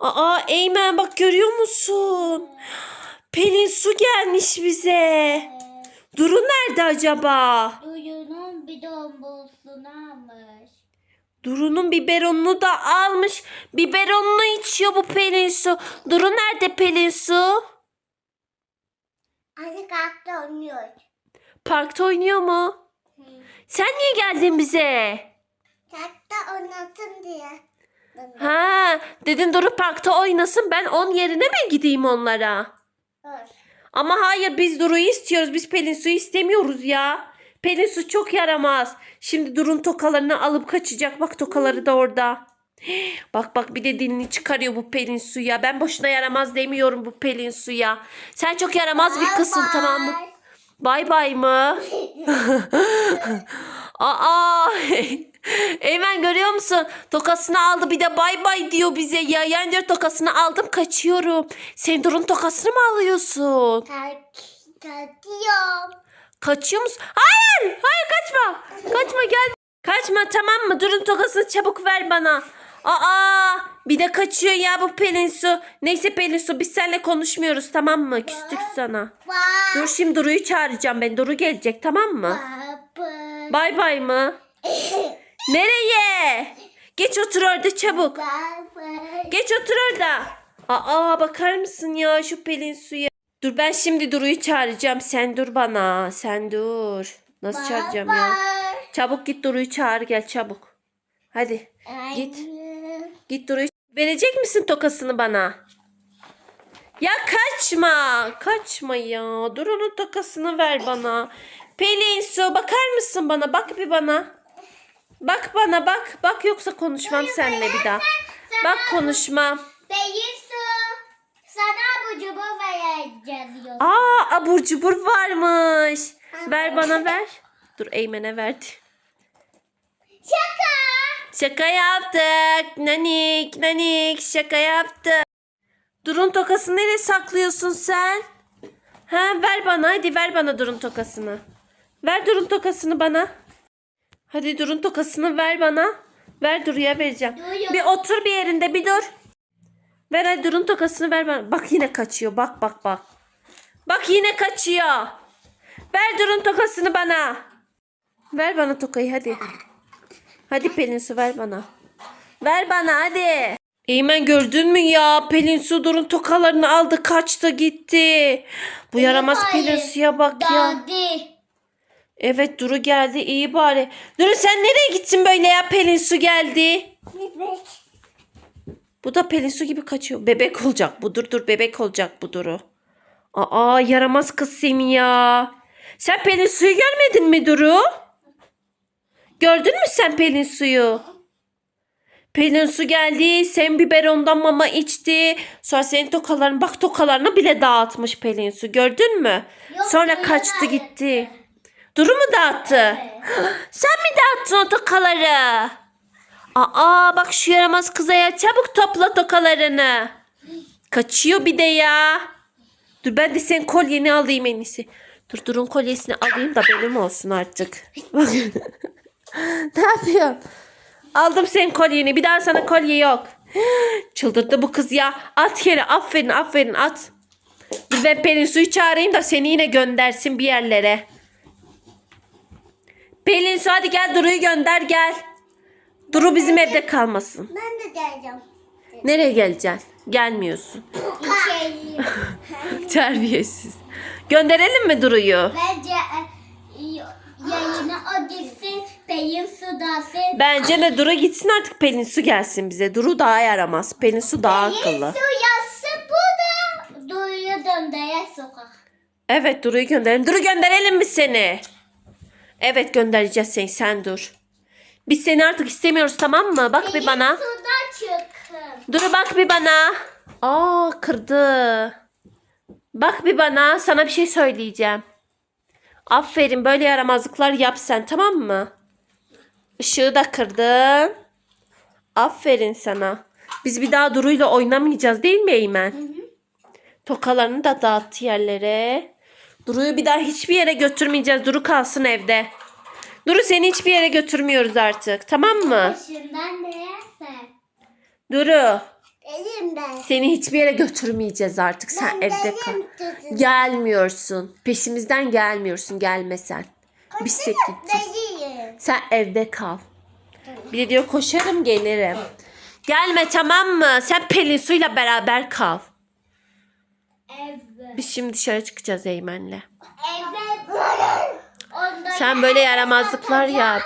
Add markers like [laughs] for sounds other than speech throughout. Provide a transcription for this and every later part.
Aa Eymen bak görüyor musun? Pelin su gelmiş bize. Duru nerede acaba? Duyunun dombulsunu almış. Duru'nun biberonunu da almış. Biberonunu içiyor bu Pelin su. Duru nerede Pelin su? Anne kalktı oynuyor. Parkta oynuyor mu? Sen niye geldin bize? Kalktı oynatın diye. Ha, dedin Duru parkta oynasın. Ben on yerine mi gideyim onlara? Ama hayır biz Duru'yu istiyoruz. Biz Pelin Su'yu istemiyoruz ya. Pelin Su çok yaramaz. Şimdi Duru'nun tokalarını alıp kaçacak. Bak tokaları da orada. [gasps] Bak bak bir de dilini çıkarıyor bu Pelin Su'ya. Ben boşuna yaramaz demiyorum bu Pelin Su'ya. Sen çok yaramaz bir kızsın Bye tamam mı? bye. Bay bay mı? [laughs] [laughs] Aa! [laughs] Eymen görüyor musun? Tokasını aldı bir de bay bay diyor bize ya. Yani diyor tokasını aldım kaçıyorum. Sen Durun tokasını mı alıyorsun? Tak, takıyorum. Kaçıyor musun? Hayır! Hayır kaçma! Kaçma gel. Kaçma tamam mı? Durun tokasını çabuk ver bana. Aa! Bir de kaçıyor ya bu Pelin Su. Neyse Pelin Su biz seninle konuşmuyoruz tamam mı? Küstük sana. Dur şimdi Duru'yu çağıracağım ben. Duru gelecek tamam mı? Bay bay mı? [laughs] Nereye? Geç otur orada çabuk. Geç otur orada. Aa bakar mısın ya şu Pelin suya. Dur ben şimdi Duru'yu çağıracağım. Sen dur bana. Sen dur. Nasıl çağıracağım ya? Çabuk git Duru'yu çağır gel çabuk. Hadi Git. Git Duru'yu. Verecek misin tokasını bana? Ya kaçma. Kaçma ya. Duru'nun tokasını ver bana. Pelin su bakar mısın bana? Bak bir bana. Bak bana bak. Bak yoksa konuşmam seninle bir daha. Bak konuşmam. Beyisu. Sana bu cubu vereceğiz diyor. Aa abur cubur varmış. Ver bana ver. Dur Eymen'e verdi. Şaka. Şaka yaptık. Nanik nanik şaka yaptık. Durun tokasını nereye saklıyorsun sen? Ha ver bana hadi ver bana durun tokasını. Ver durun tokasını bana. Hadi durun tokasını ver bana. Ver Duru'ya vereceğim. Duru. Bir otur bir yerinde bir dur. Ver hadi durun tokasını ver bana. Bak yine kaçıyor. Bak bak bak. Bak yine kaçıyor. Ver durun tokasını bana. Ver bana tokayı hadi. Hadi Pelin Su ver bana. Ver bana hadi. Eymen gördün mü ya? Pelin Su durun tokalarını aldı kaçtı gitti. Bu yaramaz. Pelin Su'ya bak ya. Dadi. Evet Duru geldi iyi bari. Duru sen nereye gittin böyle ya? Pelin Su geldi. Bebek. Bu da Pelin Su gibi kaçıyor. Bebek olacak bu. Dur dur bebek olacak bu Duru. Aa yaramaz kız seni ya. Sen Pelin Su'yu görmedin mi Duru? Gördün mü sen Pelin Su'yu? Pelin Su geldi. Sen biberondan mama içti. Sonra senin tokalarını bak tokalarını bile dağıtmış Pelin Su. Gördün mü? Yok, Sonra kaçtı gitti. Duru mu dağıttı? [gasps] Sen mi dağıttın o tokaları? Aa bak şu yaramaz kıza ya çabuk topla tokalarını. Kaçıyor bir de ya. Dur ben de senin kolyeni alayım en iyisi. Dur durun kolyesini alayım da benim olsun artık. Bak. [laughs] ne yapıyorsun? Aldım senin kolyeni. Bir daha sana kolye yok. [gasps] Çıldırdı bu kız ya. At yere. Aferin aferin at. Dur ben Pelin suyu çağırayım da seni yine göndersin bir yerlere. Pelin su hadi gel Duru'yu gönder gel. Duru bizim evde kalmasın. Ben de geleceğim. Nereye geleceksin? Gelmiyorsun. İçeriyim. [laughs] Terbiyesiz. Gönderelim mi Duru'yu? Bence e, yayına o gitsin. Beyin sudası. Bence de Duru gitsin artık Pelin su gelsin bize. Duru daha yaramaz. Pelin su daha akıllı. Beyin suyası bu da. Duyuyor döndeye sokak. Evet Duru'yu gönderelim. Duru gönderelim mi seni? Evet göndereceğiz seni. Sen dur. Biz seni artık istemiyoruz tamam mı? Bak bir bana. suda çıkın. Duru bak bir bana. Aa kırdı. Bak bir bana. Sana bir şey söyleyeceğim. Aferin böyle yaramazlıklar yap sen tamam mı? Işığı da kırdın. Aferin sana. Biz bir daha Duru'yla oynamayacağız değil mi Eymen? Tokalarını da dağıttı yerlere. Duru'yu bir daha hiçbir yere götürmeyeceğiz. Duru kalsın evde. Duru seni hiçbir yere götürmüyoruz artık. Tamam mı? Başından değerse. Duru. Elimde ben. Seni hiçbir yere götürmeyeceğiz artık. Sen evde kal. Gelmiyorsun. Peşimizden gelmiyorsun. Gelmesen. Gideceğiz. Değil. Sen evde kal. Bir de diyor koşarım gelirim. Gelme tamam mı? Sen Pelin Su'yla beraber kal. Evet. Biz şimdi dışarı çıkacağız Eymen'le. Sen böyle yaramazlıklar yap.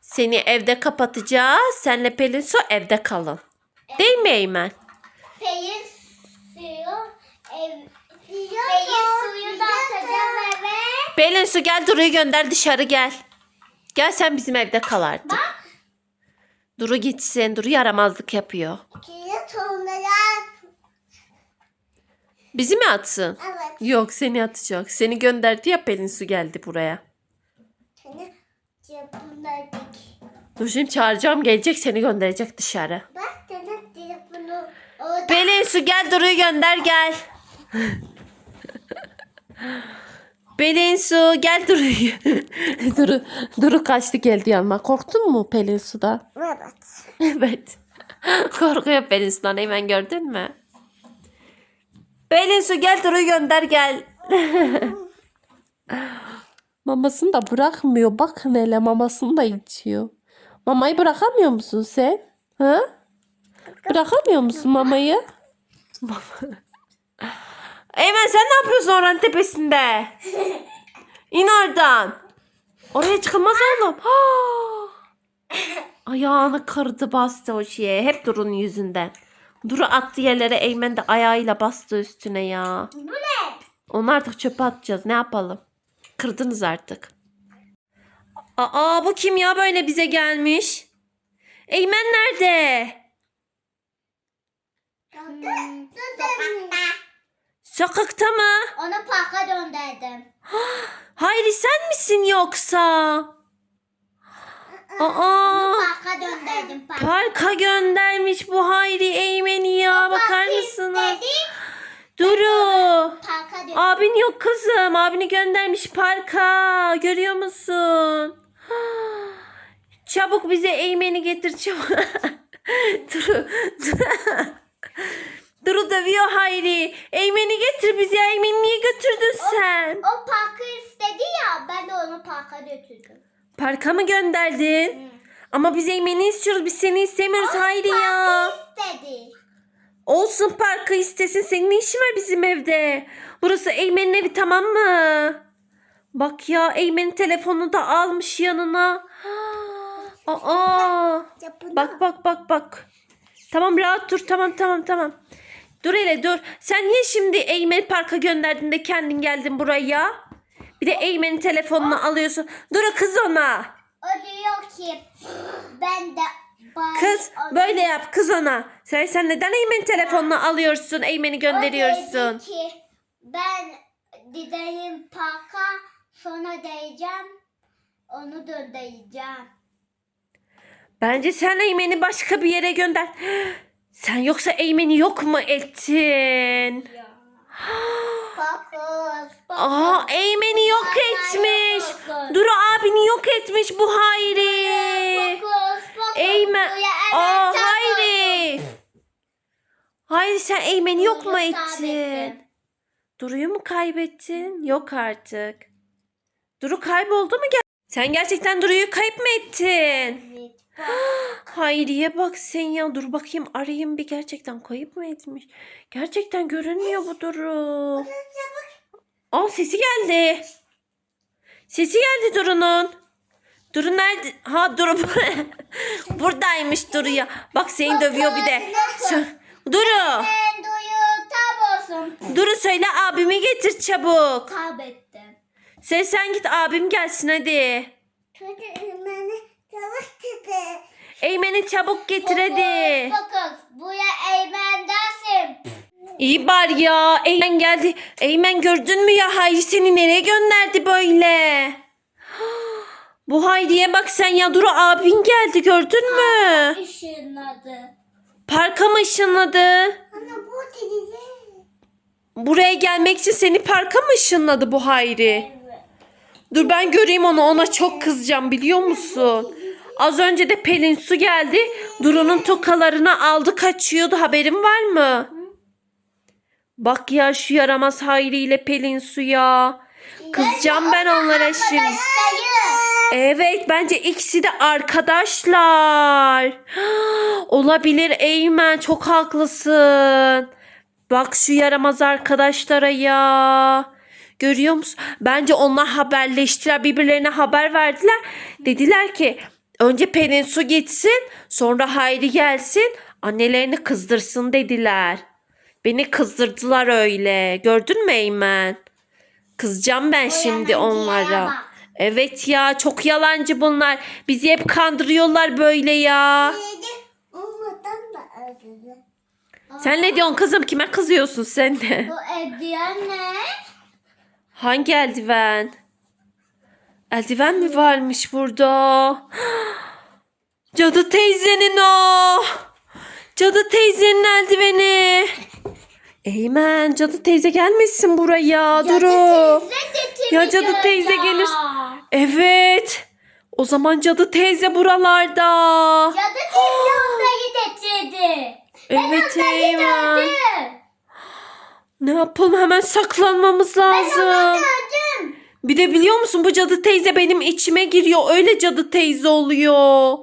Seni evde kapatacağız. Senle Pelin Su evde kalın. Değil mi Eymen? Peyin suyu ev Peyin suyu da atacağız eve. Pelin Su gel Duru'yu gönder dışarı gel. Gel sen bizim evde kal artık. Bak. Duru gitsin. Duru yaramazlık yapıyor. Kilit onlara. Bizi mi atsın? Evet. Yok seni atacak. Seni gönderdi ya Pelin Su geldi buraya. Seni yapımladık. Dur şimdi çağıracağım gelecek seni gönderecek dışarı. Bak senin telefonu orada. Pelin Su gel Duru'yu gönder gel. Pelin Su gel Duru'yu. [laughs] Duru, Duru kaçtı geldi yanıma. Korktun mu Pelin Su'da? Evet. [laughs] Evet. Korkuyor Pelin Su'dan hemen gördün mü? Pelin Su gel Duru'yu gönder gel. [laughs] Mamasını da bırakmıyor. Bakın hele mamasını da içiyor. Mamayı bırakamıyor musun sen? Ha? Bırakamıyor musun mamayı? [laughs] Eymen sen ne yapıyorsun oranın tepesinde? [laughs] İn oradan. Oraya çıkılmaz oğlum. [gasps] Ayağını kırdı bastı o şeye. Hep Duru'nun yüzünden. Duru attı yerlere Eymen de ayağıyla bastı üstüne ya. Bu ne? Onu artık çöpe atacağız. Ne yapalım? Kırdınız artık. Aa bu kim ya böyle bize gelmiş? Eymen nerede? Hmm, Sokakta. Sokakta mı? Onu parka döndürdüm. [gasps] Hayri sen misin yoksa? Aa Parka döndürdüm. Parka. parka göndermiş bu Hayri Eymen'i ya bakar Parkı mısınız? Duru. Abin yok kızım. Abini göndermiş parka. Görüyor musun? [gasps] Çabuk bize Eymen'i getir çabuk. [laughs] Duru. [laughs] Duru dövüyor Hayri. Eymen'i getir bize. Eymen'i niye götürdün sen? O parkı istedi ya ben de onu parka götürdüm. Parka mı gönderdin? Ama biz Eymen'i istiyoruz. Biz seni istemiyoruz Hayri ya. İstedi. Olsun parkı istesin. Senin ne işin var bizim evde? Burası Eymen'in evi tamam mı? Bak ya Eymen'in telefonunu da almış yanına. [gasps] Aa. Bak bak bak bak. Tamam rahat dur tamam tamam tamam. Dur hele dur. Sen niye şimdi Eymen'i parka gönderdin de kendin geldin buraya? Bir de Eymen'in telefonunu alıyorsun. Dur kız ona. O diyor ki ben de bari Kız onu- böyle yap kız ona. Sen, sen neden Eymen'in telefonunu alıyorsun? Eymen'i O gönderiyorsun. dedi ki ben gideyim parka sonra diyeceğim onu döndüreceğim. Bence sen Eymen'i başka bir yere gönder. [gasps] Sen yoksa Eymen'i yok mu ettin? Fokus, [gasps] Aa Eymen'i yok etmiş. Duru abini yok etmiş bu Hayri. Eymen. Aa Hayri. Hayri sen Eymen'i yok mu ettin? Duru'yu mu kaybettin? Yok artık. Duru kayboldu mu? Sen gerçekten Duru'yu kayıp mı ettin? [gasps] Hayriye bak sen ya. Dur bakayım arayayım bir gerçekten kayıp mı etmiş? Gerçekten görünmüyor bu Duru. Aa sesi geldi. Sesi geldi Duru'nun. Duru nerede? Ha Duru [laughs] buradaymış Duru ya. Bak seni dövüyor bir de. Sö- Duru. Duru söyle abimi getir çabuk. Kaybettim. Sen sen git abim gelsin hadi. Dedi. Çabuk getir hadi. Fokus. Buraya Eymen dersin. İyi bari ya. Eymen geldi. Eymen gördün mü ya Hayri seni nereye gönderdi böyle? [gasps] Bu Hayri'ye bak sen ya Duru abin geldi gördün mü? Işınladı. Parka mı ışınladı? Ana bu dedi. Buraya gelmek için seni parka mı ışınladı bu Hayri? Dur ben göreyim onu ona çok kızacağım biliyor musun? Az önce de Pelin Su geldi. Duru'nun tokalarını aldı kaçıyordu. Haberin var mı? Bak ya şu yaramaz Hayri ile Pelin Su ya. Kızacağım ben onlara şimdi. Evet bence ikisi de arkadaşlar. [gasps] Olabilir Eymen çok haklısın. Bak şu yaramaz arkadaşlara ya. Görüyor musun? Bence onlar haberleştiler. Birbirlerine haber verdiler. Dediler ki önce Pelin Su gitsin sonra Hayri gelsin annelerini kızdırsın dediler. Beni kızdırdılar öyle. Gördün mü Eymen? Kızacağım ben şimdi yalancıya onlara. Evet ya çok yalancı bunlar. Bizi hep kandırıyorlar böyle ya. Sen ne diyorsun kızım? Kime kızıyorsun sen de? Bu eldiven ne? Hangi eldiven? Eldiven mi varmış burada? [gasps] Cadı teyzenin o. Cadı teyzenin eldiveni. Eymen cadı teyze gelmesin buraya. Duru. Ya cadı teyze gelir. Evet. O zaman cadı teyze buralarda. Cadı teyze onları getirdi. Evet Eymen. gördüm. Ne yapalım hemen saklanmamız lazım. Gördüm. Bir de biliyor musun bu cadı teyze benim içime giriyor. Öyle cadı teyze oluyor.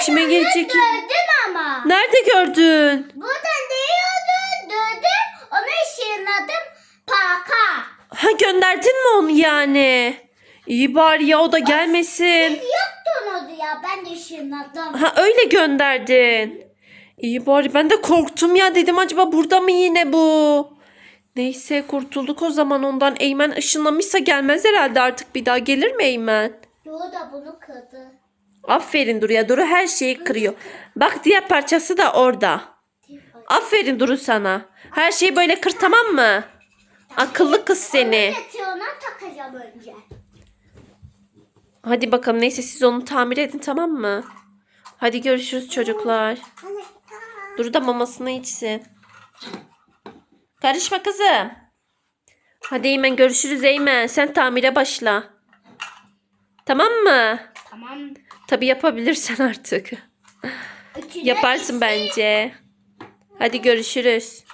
içime girecek. Gördüm ama. Nerede gördün? Buradan değiyordu. Dördüm. Onu ışınladım. Parka. Ha gönderdin mi onu yani? İyi bari ya o da gelmesin. Yoktun onu ya. Ben de ışınladım. Ha öyle gönderdin. İyi bari ben de korktum ya dedim acaba burada mı yine bu? Neyse kurtulduk o zaman ondan. Eymen ışınlamışsa gelmez herhalde artık bir daha gelir mi Eymen? Yo da bunu kırdı. Aferin Duru'ya. Duru her şeyi kırıyor. Bak diğer parçası da orada. Aferin Duru sana. Her şeyi böyle kır tamam mı? Akıllı kız seni. Yatağına takacağım önce. Hadi bakalım neyse siz onu tamir edin tamam mı? Hadi görüşürüz çocuklar. Duru da mamasını içsin. Karışma kızım. Hadi Eymen görüşürüz Eymen. Sen tamire başla. Tamam mı? Tamam. Tabii yapabilirsen artık. Yaparsın bence. Hadi görüşürüz.